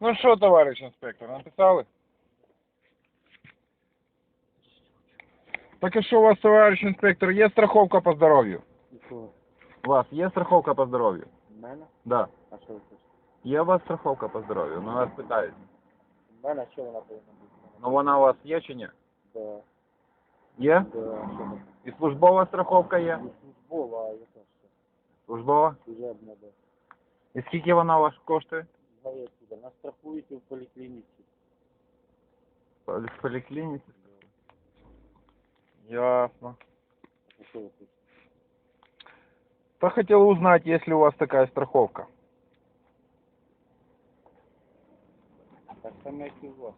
Ну що, товариш інспектор, написали? Так і що у вас, товариш інспектор, є страховка по здоров'ю? У вас є страховка по здоров'ю? В мене? Да. А що ви хочете? Є у вас страховка по здоров'ю? Ну вас питають. В мене що вона повинна бути? Ну вона у вас є чи ні? Да. Є? Да. І службова страховка є? Не службова, а яка ще? Службова? Служебна, да. І скільки вона у вас коштує? Гає туди. Нас страхують у поліклініці. В поліклініці? Ясно. А що ви хочете? Та хотел узнать, есть ли у вас такая страховка. Так само, як і у вас.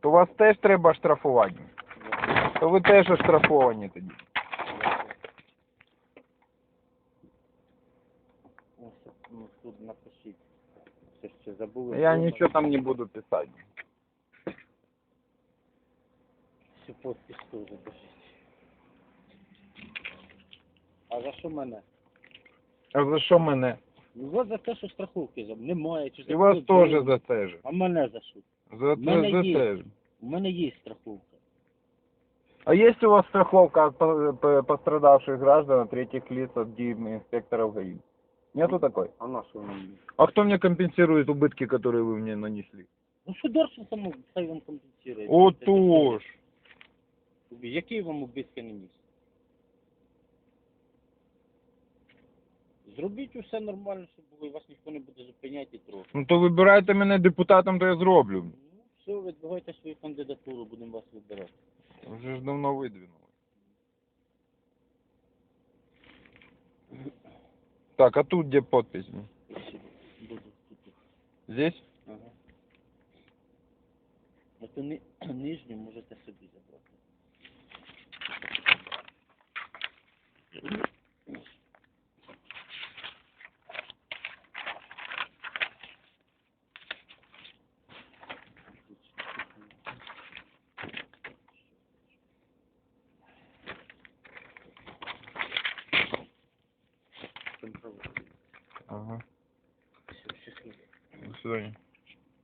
То вас теж треба штрафувати. То ви теж оштрафовані тоді. Ось, ну, тут напишіть. Це ще забули. Я Дома. нічого там не буду писати. Всю подпись теж пишіть. А за що мене? А за що мене? Ну вас за те, що страховки за немає. Чи І вас забули? теж за те ж. А мене за що? За, Мене те, за є. те ж. У мене є страховка. А есть у вас страховка от по- по- пострадавших граждан от третьих лиц от инспекторов ГАИ? Нету такой? А на що вона мені? А кто мне компенсирует убытки, которые вы мне нанесли? Ну що дорше само, хай вам компенсує. Отож. Який вам убитки не міс? Зробіть усе нормально, щоб було, і вас ніхто не буде зупиняти і трохи. Ну то вибирайте мене депутатом, то я зроблю. Ну, все, видвигайте свою кандидатуру, будемо вас вибирати. Вже ж давно видвинули. Так, а тут где подпись? Здесь? Ага. Ото ни, нижню можете собі забрати. Ага. Все, щасливо. До свидания.